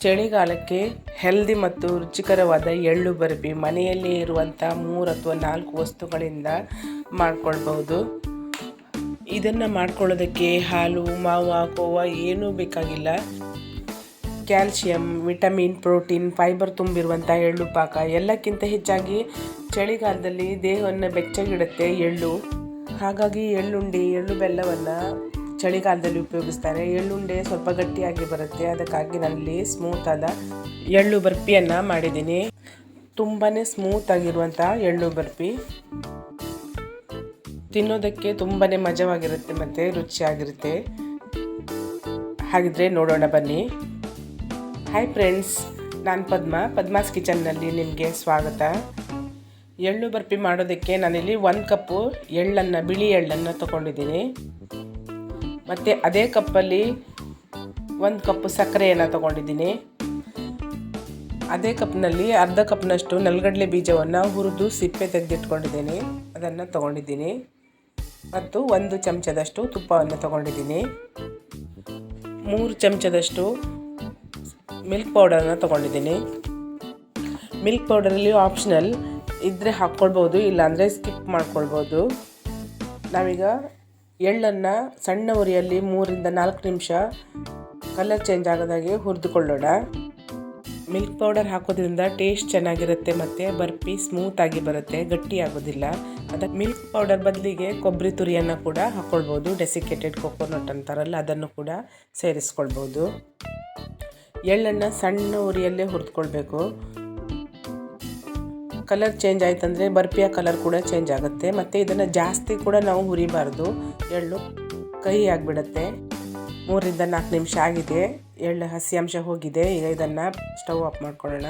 ಚಳಿಗಾಲಕ್ಕೆ healthy ಮತ್ತು ರುಚಿಕರವಾದ ಎಳ್ಳು ಬರ್ಬಿ ಮನೆಯಲ್ಲೇ ಇರುವಂಥ ಮೂರು ಅಥವಾ ನಾಲ್ಕು ವಸ್ತುಗಳಿಂದ ಮಾಡ್ಕೊಳ್ಬಹುದು. ಇದನ್ನು ಮಾಡ್ಕೊಳ್ಳೋದಕ್ಕೆ ಹಾಲು, ಮಾವು ಕೋವಾ ಏನೂ ಬೇಕಾಗಿಲ್ಲ. ಕ್ಯಾಲ್ಶಿಯಂ ವಿಟಮಿನ್, ಪ್ರೋಟೀನ್, ಫೈಬರ್ ತುಂಬಿರುವಂಥ ಎಳ್ಳು ಪಾಕ ಎಲ್ಲಕ್ಕಿಂತ ಹೆಚ್ಚಾಗಿ ಚಳಿಗಾಲದಲ್ಲಿ ದೇಹವನ್ನು ಬೆಚ್ಚಗಿಡುತ್ತೆ ಎಳ್ಳು. ಹಾಗಾಗಿ ಎಳ್ಳುಂಡಿ, ಎಳ್ಳು ಬೆಲ್ಲವನ್ನು ಚಳಿಗಾಲದಲ್ಲಿ ಉಪಯೋಗಿಸ್ತಾರೆ. ಎಳ್ಳುಂಡೆ ಸ್ವಲ್ಪ ಗಟ್ಟಿಯಾಗಿ ಬರುತ್ತೆ. ಅದಕ್ಕಾಗಿ ನಾನಿಲ್ಲಿ ಸ್ಮೂತ್ ಆದ ಎಳ್ಳು ಬರ್ಪಿಯನ್ನು ಮಾಡಿದ್ದೀನಿ. ತುಂಬಾ ಸ್ಮೂತ್ ಆಗಿರುವಂಥ ಎಳ್ಳು ಬರ್ಫಿ ತಿನ್ನೋದಕ್ಕೆ ತುಂಬಾ ಮಜವಾಗಿರುತ್ತೆ ಮತ್ತು ರುಚಿಯಾಗಿರುತ್ತೆ. ಹಾಗಿದ್ರೆ ನೋಡೋಣ ಬನ್ನಿ. ಹಾಯ್ ಫ್ರೆಂಡ್ಸ್ ನಾನು ಪದ್ಮ. ಪದ್ಮಾಸ್ ಕಿಚನ್ನಲ್ಲಿ ನಿಮಗೆ ಸ್ವಾಗತ. ಎಳ್ಳು ಬರ್ಫಿ ಮಾಡೋದಕ್ಕೆ ನಾನಿಲ್ಲಿ ಒಂದು ಕಪ್ಪು ಎಳ್ಳನ್ನು, ಬಿಳಿ ಎಳ್ಳನ್ನು ತೊಗೊಂಡಿದ್ದೀನಿ. ಮತ್ತು ಅದೇ ಕಪ್ಪಲ್ಲಿ ಒಂದು ಕಪ್ ಸಕ್ಕರೆಯನ್ನು ತಗೊಂಡಿದ್ದೀನಿ. ಅದೇ ಕಪ್ನಲ್ಲಿ ಅರ್ಧ ಕಪ್ನಷ್ಟು ನೆಲಗಡಲೆ ಬೀಜವನ್ನು ಹುರಿದು ಸಿಪ್ಪೆ ತೆಗೆದಿಟ್ಕೊಂಡಿದ್ದೀನಿ. ಅದನ್ನು ತಗೊಂಡಿದ್ದೀನಿ. ಮತ್ತು ಒಂದು ಚಮಚದಷ್ಟು ತುಪ್ಪವನ್ನು ತಗೊಂಡಿದ್ದೀನಿ. ಮೂರು ಚಮಚದಷ್ಟು ಮಿಲ್ಕ್ ಪೌಡರನ್ನು ತಗೊಂಡಿದ್ದೀನಿ. ಮಿಲ್ಕ್ ಪೌಡರಲ್ಲಿ ಆಪ್ಷನಲ್ ಇದ್ದರೆ ಹಾಕ್ಕೊಳ್ಬೋದು, ಇಲ್ಲಾಂದರೆ ಸ್ಕಿಪ್ ಮಾಡ್ಕೊಳ್ಬೋದು. ನಾವೀಗ ಎಳ್ಳನ್ನು ಸಣ್ಣ ಉರಿಯಲ್ಲಿ ಮೂರಿಂದ ನಾಲ್ಕು ನಿಮಿಷ ಕಲರ್ ಚೇಂಜ್ ಆಗೋದಾಗೆ ಹುರಿದುಕೊಳ್ಳೋಣ. ಮಿಲ್ಕ್ ಪೌಡರ್ ಹಾಕೋದ್ರಿಂದ ಟೇಸ್ಟ್ ಚೆನ್ನಾಗಿರುತ್ತೆ ಮತ್ತು ಬರ್ಫಿ ಸ್ಮೂತಾಗಿ ಬರುತ್ತೆ, ಗಟ್ಟಿ ಆಗೋದಿಲ್ಲ. ಅದಕ್ಕೆ ಮಿಲ್ಕ್ ಪೌಡರ್ ಬದಲಿಗೆ ಕೊಬ್ಬರಿ ತುರಿಯನ್ನು ಕೂಡ ಹಾಕ್ಕೊಳ್ಬೋದು ಡೆಸಿಕೇಟೆಡ್ ಕೊಕೊನಟ್ ಅಂತಾರಲ್ಲ ಅದನ್ನು ಕೂಡ ಸೇರಿಸ್ಕೊಳ್ಬೋದು. ಎಳ್ಳನ್ನು ಸಣ್ಣ ಉರಿಯಲ್ಲೇ ಹುರಿದುಕೊಳ್ಬೇಕು. ಕಲರ್ ಚೇಂಜ್ ಆಯ್ತಂದರೆ ಬರ್ಪಿಯ ಕಲರ್ ಕೂಡ ಚೇಂಜ್ ಆಗುತ್ತೆ. ಮತ್ತು ಇದನ್ನು ಜಾಸ್ತಿ ಕೂಡ ನಾವು ಹುರಿಬಾರ್ದು. ಎಳ್ಳು ಕಹಿ ಆಗಿಬಿಡುತ್ತೆ. ಮೂರಿಂದ ನಾಲ್ಕು ನಿಮಿಷ ಆಗಿದೆ. ಎಳ್ಳು ಹಸಿ ಅಂಶ ಹೋಗಿದೆ. ಈಗ ಇದನ್ನು ಸ್ಟವ್ ಆಫ್ ಮಾಡ್ಕೊಳ್ಳೋಣ.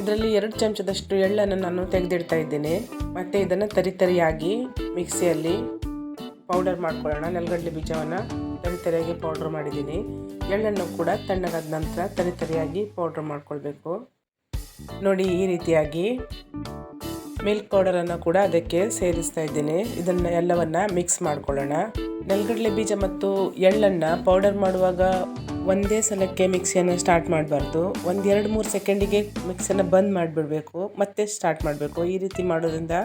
ಇದರಲ್ಲಿ ಎರಡು ಚಮಚದಷ್ಟು ಎಳ್ಳನ್ನು ನಾನು ತೆಗೆದಿಡ್ತಾ ಇದ್ದೀನಿ. ಮತ್ತು ಇದನ್ನು ತರಿ ತರಿಯಾಗಿ ಮಿಕ್ಸಿಯಲ್ಲಿ ಪೌಡರ್ ಮಾಡ್ಕೊಳ್ಳೋಣ. ನೆಲಗಡಲೆ ಬೀಜವನ್ನು ತರಿ ತರಿಯಾಗಿ ಪೌಡ್ರ್ ಮಾಡಿದ್ದೀನಿ. ಎಳ್ಳನ್ನು ಕೂಡ ತಣ್ಣಗಾದ ನಂತರ ತರಿ ತರಿಯಾಗಿ ಪೌಡ್ರ್ ಮಾಡ್ಕೊಳ್ಬೇಕು. ನೋಡಿ ಈ ರೀತಿಯಾಗಿ ಮಿಲ್ಕ್ ಪೌಡರನ್ನು ಕೂಡ ಅದಕ್ಕೆ ಸೇರಿಸ್ತಾ ಇದ್ದೀನಿ. ಇದನ್ನು ಎಲ್ಲವನ್ನು ಮಿಕ್ಸ್ ಮಾಡ್ಕೊಳ್ಳೋಣ. ನೆಲಗಡಲೆ ಬೀಜ ಮತ್ತು ಎಳ್ಳನ್ನು ಪೌಡರ್ ಮಾಡುವಾಗ ಒಂದೇ ಸಲಕ್ಕೆ ಮಿಕ್ಸಿಯನ್ನು ಸ್ಟಾರ್ಟ್ ಮಾಡಬಾರ್ದು. ಒಂದು ಎರಡು ಮೂರು ಸೆಕೆಂಡಿಗೆ ಮಿಕ್ಸಿಯನ್ನು ಬಂದ್ ಮಾಡಿಬಿಡಬೇಕು. ಮತ್ತೆ ಸ್ಟಾರ್ಟ್ ಮಾಡಬೇಕು. ಈ ರೀತಿ ಮಾಡೋದ್ರಿಂದ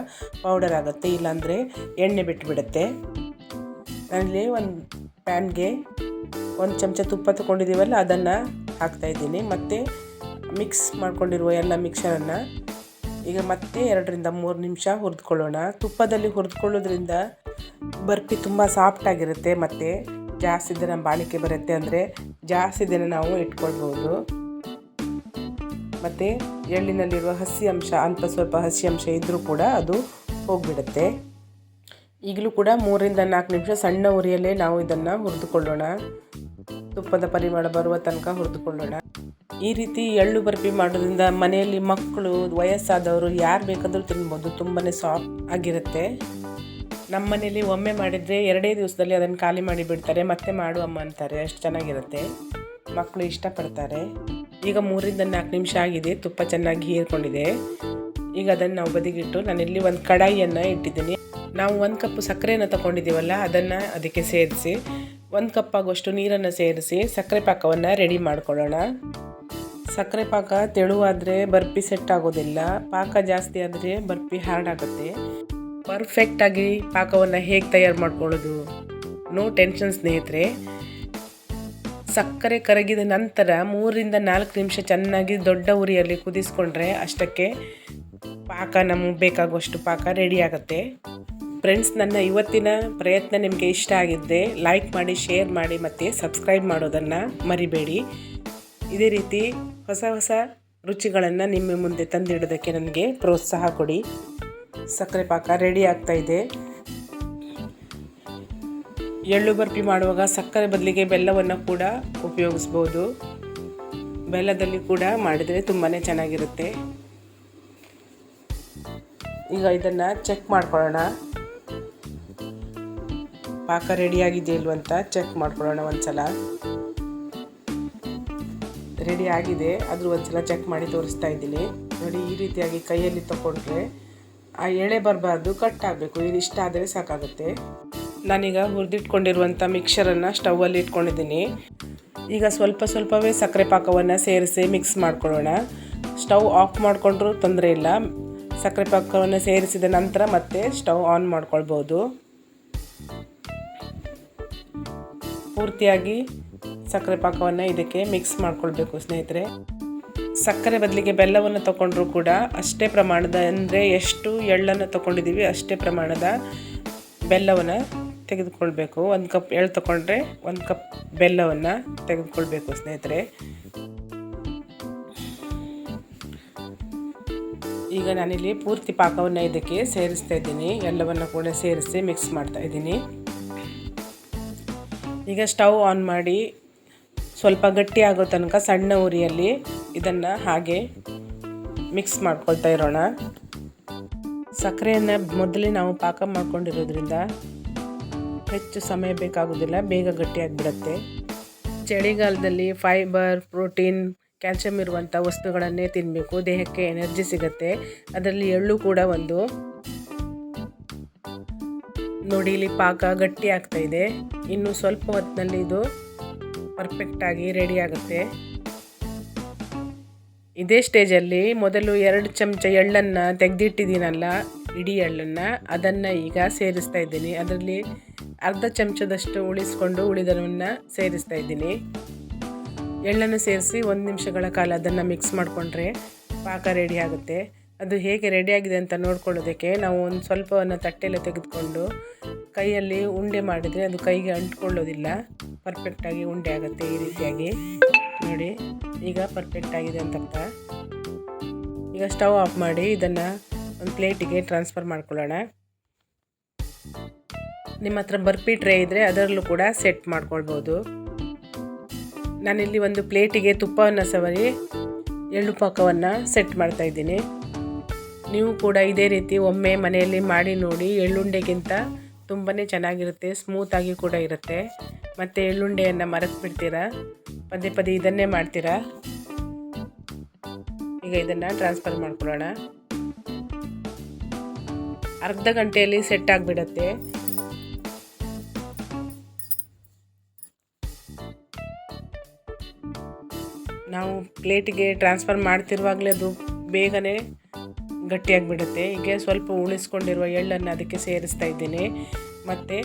ಪೌಡರ್ ಆಗುತ್ತೆ. ಇಲ್ಲಾಂದರೆ ಎಣ್ಣೆ ಬಿಟ್ಟುಬಿಡುತ್ತೆ ನಾನಿಲ್ಲಿ ಒಂದು ಪ್ಯಾನ್ಗೆ ಒಂದು ಚಮಚ ತುಪ್ಪ ತಗೊಂಡಿದ್ದೀವಲ್ಲ ಅದನ್ನು ಹಾಕ್ತಾಯಿದ್ದೀನಿ ಮತ್ತು ಮಿಕ್ಸ್ ಮಾಡಿಕೊಂಡಿರುವ ಎಲ್ಲ ಮಿಕ್ಸರನ್ನು ಈಗ ಮತ್ತೆ ಎರಡರಿಂದ ಮೂರು ನಿಮಿಷ ಹುರಿದುಕೊಳ್ಳೋಣ. ತುಪ್ಪದಲ್ಲಿ ಹುರಿದುಕೊಳ್ಳೋದ್ರಿಂದ ಬರ್ಫಿ ತುಂಬ ಸಾಫ್ಟಾಗಿರುತ್ತೆ ಮತ್ತು ಜಾಸ್ತಿ ದಿನ ಬಾಳಿಕೆ ಬರುತ್ತೆ ಅಂದರೆ ಜಾಸ್ತಿ ದಿನ ನಾವು ಇಟ್ಕೊಳ್ಬೋದು. ಮತ್ತು ಎಳ್ಳಿನಲ್ಲಿರುವ ಹಸಿ ಅಂಶ ಅಂತ ಸ್ವಲ್ಪ ಹಸಿ ಅಂಶ ಇದ್ದರೂ ಕೂಡ ಅದು ಹೋಗಿಬಿಡುತ್ತೆ. ಈಗಲೂ ಕೂಡ ಮೂರಿಂದ ನಾಲ್ಕು ನಿಮಿಷ ಸಣ್ಣ ಉರಿಯಲ್ಲೇ ನಾವು ಇದನ್ನು ಹುರಿದುಕೊಳ್ಳೋಣ. ತುಪ್ಪದ ಪರಿಮಳ ಬರುವ ತನಕ ಹುರಿದುಕೊಳ್ಳೋಣ. ಈ ರೀತಿ ಎಳ್ಳು ಬರ್ಪಿ ಮಾಡೋದ್ರಿಂದ ಮನೆಯಲ್ಲಿ ಮಕ್ಕಳು, ವಯಸ್ಸಾದವರು ಯಾರು ಬೇಕಾದರೂ ತಿನ್ಬೋದು ತುಂಬಾ ಸಾಫ್ಟ್ ಆಗಿರುತ್ತೆ. ನಮ್ಮ ಮನೇಲಿ ಒಮ್ಮೆ ಮಾಡಿದರೆ ಎರಡೇ ದಿವಸದಲ್ಲಿ ಅದನ್ನು ಖಾಲಿ ಮಾಡಿ ಬಿಡ್ತಾರೆ, ಮತ್ತೆ ಮಾಡು ಅಮ್ಮ ಅಂತಾರೆ, ಅಷ್ಟು ಚೆನ್ನಾಗಿರುತ್ತೆ. ಮಕ್ಕಳು ಇಷ್ಟಪಡ್ತಾರೆ. ಈಗ ಮೂರಿಂದ ನಾಲ್ಕು ನಿಮಿಷ ಆಗಿದೆ, ತುಪ್ಪ ಚೆನ್ನಾಗಿ ಹೀರ್ಕೊಂಡಿದೆ. ಈಗ ಅದನ್ನು ನಾವು ಬದಿಗಿಟ್ಟು ನಾನಿಲ್ಲಿ ಒಂದು ಕಡಾಯಿಯನ್ನು ಇಟ್ಟಿದ್ದೀನಿ. ನಾವು ಒಂದು ಕಪ್ ಸಕ್ಕರೆನ ತಗೊಂಡಿದ್ದೀವಲ್ಲ, ಅದನ್ನು ಅದಕ್ಕೆ ಸೇರಿಸಿ, ಒಂದು ಕಪ್ ಆಗುವಷ್ಟು ನೀರನ್ನು ಸೇರಿಸಿ ಸಕ್ಕರೆ ಪಾಕವನ್ನು ರೆಡಿ ಮಾಡ್ಕೊಳ್ಳೋಣ. ಸಕ್ಕರೆ ಪಾಕ ತೆಳುವಾದರೆ ಬರ್ಪಿ ಸೆಟ್ ಆಗೋದಿಲ್ಲ, ಪಾಕ ಜಾಸ್ತಿ ಆದರೆ ಬರ್ಪಿ ಹಾರ್ಡ್ ಆಗುತ್ತೆ. ಪರ್ಫೆಕ್ಟಾಗಿ ಪಾಕವನ್ನು ಹೇಗೆ ತಯಾರು ಮಾಡ್ಕೊಳ್ಳೋದು? ನೋ ಟೆನ್ಷನ್ ಸ್ನೇಹಿತರೆ. ಸಕ್ಕರೆ ಕರಗಿದ ನಂತರ ಮೂರರಿಂದ ನಾಲ್ಕು ನಿಮಿಷ ಚೆನ್ನಾಗಿ ದೊಡ್ಡ ಉರಿಯಲ್ಲಿ ಕುದಿಸ್ಕೊಂಡ್ರೆ ಅಷ್ಟಕ್ಕೆ ಪಾಕ ನಮಗೆ ಬೇಕಾಗುವಷ್ಟು ಪಾಕ ರೆಡಿ ಆಗುತ್ತೆ. ಫ್ರೆಂಡ್ಸ್, ನನ್ನ ಇವತ್ತಿನ ಪ್ರಯತ್ನ ನಿಮಗೆ ಇಷ್ಟ ಆಗಿದ್ದೆ ಲೈಕ್ ಮಾಡಿ ಶೇರ್ ಮಾಡಿ ಮತ್ತು ಸಬ್ಸ್ಕ್ರೈಬ್ ಮಾಡೋದನ್ನು ಮರಿಬೇಡಿ. ಇದೇ ರೀತಿ ಹೊಸ ಹೊಸ ರುಚಿಗಳನ್ನು ನಿಮ್ಮ ಮುಂದೆ ತಂದಿಡೋದಕ್ಕೆ ನನಗೆ ಪ್ರೋತ್ಸಾಹ ಕೊಡಿ. ಸಕ್ಕರೆ ಪಾಕ ರೆಡಿ ಆಗ್ತಾ ಇದೆ. ಎಳ್ಳು ಬರ್ಪಿ ಮಾಡುವಾಗ ಸಕ್ಕರೆ ಬದಲಿಗೆ ಬೆಲ್ಲವನ್ನು ಕೂಡ ಉಪಯೋಗಿಸ್ಬೋದು. ಬೆಲ್ಲದಲ್ಲಿ ಕೂಡ ಮಾಡಿದರೆ ತುಂಬಾ ಚೆನ್ನಾಗಿರುತ್ತೆ. ಈಗ ಇದನ್ನು ಚೆಕ್ ಮಾಡ್ಕೊಳ್ಳೋಣ. ಪಾಕ ರೆಡಿಯಾಗಿದೆಯಲ್ವ ಇಲ್ವಂತ ಚೆಕ್ ಮಾಡ್ಕೊಳ್ಳೋಣ ಒಂದ್ಸಲ. ರೆಡಿ ಆಗಿದೆ. ಆದರೂ ಒಂದ್ಸಲ ಚೆಕ್ ಮಾಡಿ ತೋರಿಸ್ತಾ ಇದ್ದೀನಿ. ನೋಡಿ, ಈ ರೀತಿಯಾಗಿ ಕೈಯಲ್ಲಿ ತಗೊಂಡ್ರೆ ಆ ಎಳೆ ಬರಬಾರ್ದು ಕಟ್ ಆಗಬೇಕು. ಇದು ಇಷ್ಟ ಆದರೆ ಸಾಕಾಗುತ್ತೆ. ನಾನೀಗ ಹುರಿದಿಟ್ಕೊಂಡಿರುವಂಥ ಮಿಕ್ಸರನ್ನು ಸ್ಟವಲ್ಲಿ ಇಟ್ಕೊಂಡಿದ್ದೀನಿ. ಈಗ ಸ್ವಲ್ಪ ಸ್ವಲ್ಪವೇ ಸಕ್ಕರೆ ಪಾಕವನ್ನು ಸೇರಿಸಿ ಮಿಕ್ಸ್ ಮಾಡ್ಕೊಳ್ಳೋಣ. ಸ್ಟವ್ ಆಫ್ ಮಾಡಿಕೊಂಡ್ರೂ ತೊಂದರೆ ಇಲ್ಲ. ಸಕ್ಕರೆ ಪಾಕವನ್ನು ಸೇರಿಸಿದ ನಂತರ ಮತ್ತೆ ಸ್ಟವ್ ಆನ್ ಮಾಡ್ಕೊಳ್ಬೋದು. ಪೂರ್ತಿಯಾಗಿ ಸಕ್ಕರೆ ಪಾಕವನ್ನು ಇದಕ್ಕೆ ಮಿಕ್ಸ್ ಮಾಡ್ಕೊಳ್ಬೇಕು ಸ್ನೇಹಿತರೆ. ಸಕ್ಕರೆ ಬದಲಿಗೆ ಬೆಲ್ಲವನ್ನು ತಗೊಂಡ್ರೂ ಕೂಡ ಅಷ್ಟೇ ಪ್ರಮಾಣದ, ಅಂದರೆ ಎಷ್ಟು ಎಳ್ಳನ್ನು ತಗೊಂಡಿದ್ದೀವಿ ಅಷ್ಟೇ ಪ್ರಮಾಣದ ಬೆಲ್ಲವನ್ನು ತೆಗೆದುಕೊಳ್ಬೇಕು. ಒಂದು ಕಪ್ ಎಳ್ಳು ತಗೊಂಡ್ರೆ ಒಂದು ಕಪ್ ಬೆಲ್ಲವನ್ನು ತೆಗೆದುಕೊಳ್ಬೇಕು ಸ್ನೇಹಿತರೆ. ಈಗ ನಾನಿಲ್ಲಿ ಪೂರ್ತಿ ಪಾಕವನ್ನು ಇದಕ್ಕೆ ಸೇರಿಸ್ತಾ ಇದ್ದೀನಿ. ಎಲ್ಲವನ್ನು ಕೂಡ ಸೇರಿಸಿ ಮಿಕ್ಸ್ ಮಾಡ್ತಾ ಇದ್ದೀನಿ. ಈಗ ಸ್ಟವ್ ಆನ್ ಮಾಡಿ ಸ್ವಲ್ಪ ಗಟ್ಟಿ ಆಗೋ ತನಕ ಸಣ್ಣ ಉರಿಯಲ್ಲಿ ಇದನ್ನು ಹಾಗೆ ಮಿಕ್ಸ್ ಮಾಡ್ಕೊಳ್ತಾ ಇರೋಣ. ಸಕ್ಕರೆಯನ್ನು ಮೊದಲೇ ನಾವು ಪಾಕ ಮಾಡ್ಕೊಂಡಿರೋದ್ರಿಂದ ಹೆಚ್ಚು ಸಮಯ ಬೇಕಾಗೋದಿಲ್ಲ, ಬೇಗ ಗಟ್ಟಿಯಾಗಿಬಿಡತ್ತೆ ಚಳಿಗಾಲದಲ್ಲಿ ಫೈಬರ್ ಪ್ರೋಟೀನ್ ಕ್ಯಾಲ್ಸಿಯಂ ಇರುವಂಥ ವಸ್ತುಗಳನ್ನೇ ತಿನ್ನಬೇಕು ದೇಹಕ್ಕೆ ಎನರ್ಜಿ ಸಿಗುತ್ತೆ. ಅದರಲ್ಲಿ ಎಳ್ಳು ಕೂಡ ಒಂದು ನೋಡಿ ಇಲ್ಲಿ ಪಾಕ ಗಟ್ಟಿ ಆಗ್ತಾ ಇದೆ. ಇನ್ನು ಸ್ವಲ್ಪ ಹೊತ್ತಿನಲ್ಲಿ ಇದು ಪರ್ಫೆಕ್ಟಾಗಿ ರೆಡಿ ಆಗುತ್ತೆ. ಇದೇ ಸ್ಟೇಜಲ್ಲಿ ಮೊದಲು ಎರಡು ಚಮಚ ಎಳ್ಳನ್ನು ತೆಗೆದಿಟ್ಟಿದ್ದೀನಲ್ಲ, ಇಡೀ ಎಳ್ಳನ್ನು, ಅದನ್ನು ಈಗ ಸೇರಿಸ್ತಾ ಇದ್ದೀನಿ. ಅದರಲ್ಲಿ ಅರ್ಧ ಚಮಚದಷ್ಟು ಉಳಿಸ್ಕೊಂಡು ಉಳಿದವನ್ನು ಸೇರಿಸ್ತಾ ಇದ್ದೀನಿ. ಎಳ್ಳನ್ನು ಸೇರಿಸಿ ಒಂದು ನಿಮಿಷಗಳ ಕಾಲ ಅದನ್ನು ಮಿಕ್ಸ್ ಮಾಡಿಕೊಂಡ್ರೆ ಪಾಕ ರೆಡಿ ಆಗುತ್ತೆ. ಅದು ಹೇಗೆ ರೆಡಿಯಾಗಿದೆ ಅಂತ ನೋಡ್ಕೊಳ್ಳೋದಕ್ಕೆ ನಾವು ಒಂದು ಸ್ವಲ್ಪವನ್ನು ತಟ್ಟೆಲ್ಲ ತೆಗೆದುಕೊಂಡು ಕೈಯಲ್ಲಿ ಉಂಡೆ ಮಾಡಿದರೆ ಅದು ಕೈಗೆ ಅಂಟ್ಕೊಳ್ಳೋದಿಲ್ಲ. ಪರ್ಫೆಕ್ಟಾಗಿ ಉಂಡೆ ಆಗುತ್ತೆ ಈ ರೀತಿಯಾಗಿ. ನೋಡಿ, ಈಗ ಪರ್ಫೆಕ್ಟ್ ಆಗಿದೆ ಅಂತ ಅರ್ಥ ಈಗ ಸ್ಟವ್ ಆಫ್ ಮಾಡಿ ಇದನ್ನು ಒಂದು ಪ್ಲೇಟಿಗೆ ಟ್ರಾನ್ಸ್ಫರ್ ಮಾಡ್ಕೊಳ್ಳೋಣ. ನಿಮ್ಮ ಹತ್ರ ಬರ್ಪಿ ಟ್ರೇ ಇದ್ದರೆ ಅದರಲ್ಲೂ ಕೂಡ ಸೆಟ್ ಮಾಡ್ಕೊಳ್ಬೋದು. ನಾನಿಲ್ಲಿ ಒಂದು ಪ್ಲೇಟಿಗೆ ತುಪ್ಪವನ್ನು ಸವರಿ, ಎಳ್ಳು ಪಾಕವನ್ನು ಸೆಟ್ ಮಾಡ್ತಾ ಇದ್ದೀನಿ. ನೀವು ಕೂಡ ಇದೇ ರೀತಿ ಒಮ್ಮೆ ಮನೆಯಲ್ಲಿ ಮಾಡಿ ನೋಡಿ, ಎಳ್ಳುಂಡೆಗಿಂತ ತುಂಬಾ ಚೆನ್ನಾಗಿರುತ್ತೆ ಸ್ಮೂತಾಗಿ ಕೂಡ ಇರುತ್ತೆ. ಮತ್ತು ಎಳ್ಳುಂಡೆಯನ್ನು ಮರೆತು ಬಿಡ್ತೀರಾ ಪದೇ ಪದೇ ಇದನ್ನೇ ಮಾಡ್ತೀರಾ? ಈಗ ಇದನ್ನು ಟ್ರಾನ್ಸ್ಫರ್ ಮಾಡ್ಕೊಳ್ಳೋಣ. ಅರ್ಧ ಗಂಟೆಯಲ್ಲಿ ಸೆಟ್ ಆಗಿಬಿಡತ್ತೆ. ನಾವು ಪ್ಲೇಟಿಗೆ ಟ್ರಾನ್ಸ್ಫರ್ ಮಾಡ್ತಿರುವಾಗಲೇ ಅದು ಬೇಗನೆ ಗಟ್ಟಿಯಾಗಿಬಿಡುತ್ತೆ. ಹೀಗೆ ಸ್ವಲ್ಪ ಉಳಿಸ್ಕೊಂಡಿರುವ ಎಳ್ಳನ್ನು ಅದಕ್ಕೆ ಸೇರಿಸ್ತಾ ಇದ್ದೀನಿ. ಮತ್ತು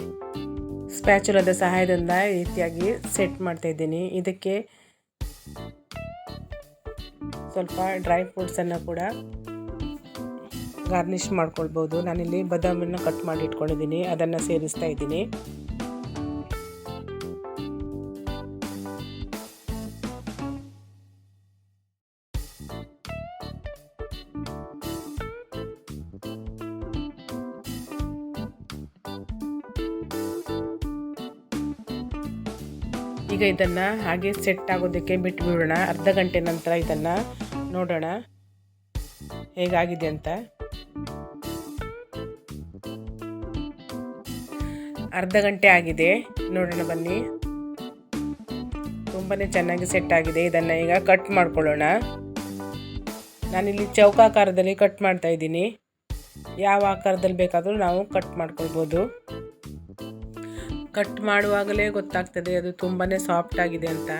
ಸ್ಪ್ಯಾಚುಲದ ಸಹಾಯದಿಂದ ಈ ರೀತಿಯಾಗಿ ಸೆಟ್ ಮಾಡ್ತಾ ಇದ್ದೀನಿ. ಇದಕ್ಕೆ ಸ್ವಲ್ಪ ಡ್ರೈ ಫ್ರೂಟ್ಸನ್ನು ಕೂಡ ಗಾರ್ನಿಷ್ ಮಾಡ್ಕೊಳ್ಬೋದು. ನಾನಿಲ್ಲಿ ಬದಾಮಿನ ಕಟ್ ಮಾಡಿ ಇಟ್ಕೊಂಡಿದ್ದೀನಿ. ಅದನ್ನು ಸೇರಿಸ್ತಾ ಇದ್ದೀನಿ. ಈಗ ಇದನ್ನು ಹಾಗೆ ಸೆಟ್ ಆಗೋದಕ್ಕೆ ಬಿಟ್ಟು ಬಿಡೋಣ ಅರ್ಧ ಗಂಟೆ ನಂತರ ಇದನ್ನು ನೋಡೋಣ. ಹೇಗಾಗಿದೆ ಅಂತ. ಅರ್ಧ ಗಂಟೆ ಆಗಿದೆ. ನೋಡೋಣ ಬನ್ನಿ. ತುಂಬಾ ಚೆನ್ನಾಗಿ ಸೆಟ್ ಆಗಿದೆ. ಇದನ್ನು ಈಗ ಕಟ್ ಮಾಡ್ಕೊಳ್ಳೋಣ. ನಾನಿಲ್ಲಿ ಚೌಕಾಕಾರದಲ್ಲಿ ಕಟ್ ಮಾಡ್ತಾ ಇದ್ದೀನಿ. ಯಾವ ಆಕಾರದಲ್ಲಿ ಬೇಕಾದರೂ ನಾವು ಕಟ್ ಮಾಡ್ಕೊಳ್ಬೋದು. ಕಟ್ ಮಾಡುವಾಗಲೇ ಗೊತ್ತಾಗ್ತದೆ ಅದು ತುಂಬಾ ಸಾಫ್ಟ್ ಆಗಿದೆ ಅಂತ.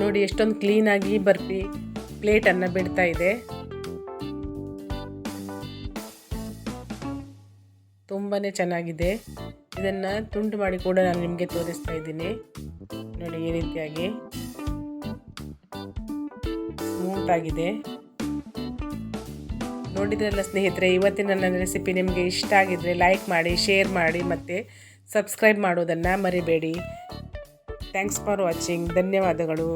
ನೋಡಿ ಎಷ್ಟೊಂದು ಕ್ಲೀನಾಗಿ ಬರ್ಫಿ ಪ್ಲೇಟನ್ನು ಬಿಡ್ತಾ ಇದೆ. ತುಂಬಾ ಚೆನ್ನಾಗಿದೆ. ಇದನ್ನು ತುಂಡು ಮಾಡಿ ಕೂಡ ನಾನು ನಿಮಗೆ ತೋರಿಸ್ತಾ ಇದ್ದೀನಿ. ನೋಡಿ ಈ ರೀತಿಯಾಗಿ. ಸ್ಮೂತ್ ಆಗಿದೆ. ನೋಡಿದ್ರಲ್ಲ ಸ್ನೇಹಿತರೆ, ಇವತ್ತಿನ ನನ್ನ ರೆಸಿಪಿ ನಿಮಗೆ ಇಷ್ಟ ಆಗಿದ್ದರೆ ಲೈಕ್ ಮಾಡಿ ಶೇರ್ ಮಾಡಿ ಮತ್ತು ಸಬ್ಸ್ಕ್ರೈಬ್ ಮಾಡೋದನ್ನು ಮರಿಬೇಡಿ. ಥ್ಯಾಂಕ್ಸ್ ಫಾರ್ ವಾಚಿಂಗ್ ಧನ್ಯವಾದಗಳು.